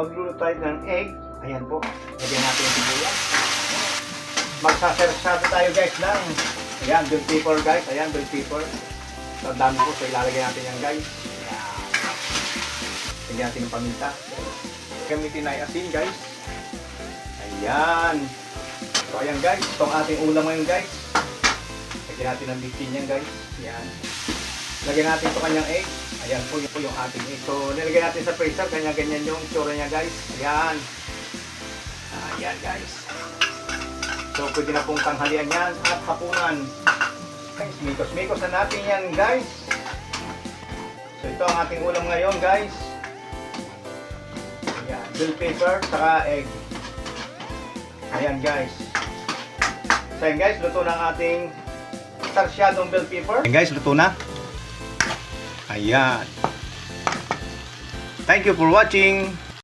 Magluluto tayo ng egg. Ayan po. Lagyan natin yung sibuyas. Magsasersado tayo guys ng ayan, bell pepper guys. Ayan, bell pepper. Ang dami po. So, ilalagay natin yan guys. Ayan. Lagyan natin ng paminta. Gamitin na asin guys. Ayan. So, ayan guys. Ito ang ating ulam ngayon guys. Lagyan natin ng bitin yan guys. Ayan. Lagyan natin ito kanyang egg. Ayan po, yun po yung ating. So, nilagay natin sa freezer. Ganyan-ganyan yung tsura niya guys. Ayan. Ayan guys. So, pwede na pong tanghalian yan at hapunan. Guys, mikos-mikos na natin yan guys. So, ito ang ating ulam ngayon guys. Ayan, bell pepper, saka egg. Ayan guys. So, guys, luto na ang ating sarsyadong bell pepper. Ayan guys, luto na. Ayan. Thank you for watching.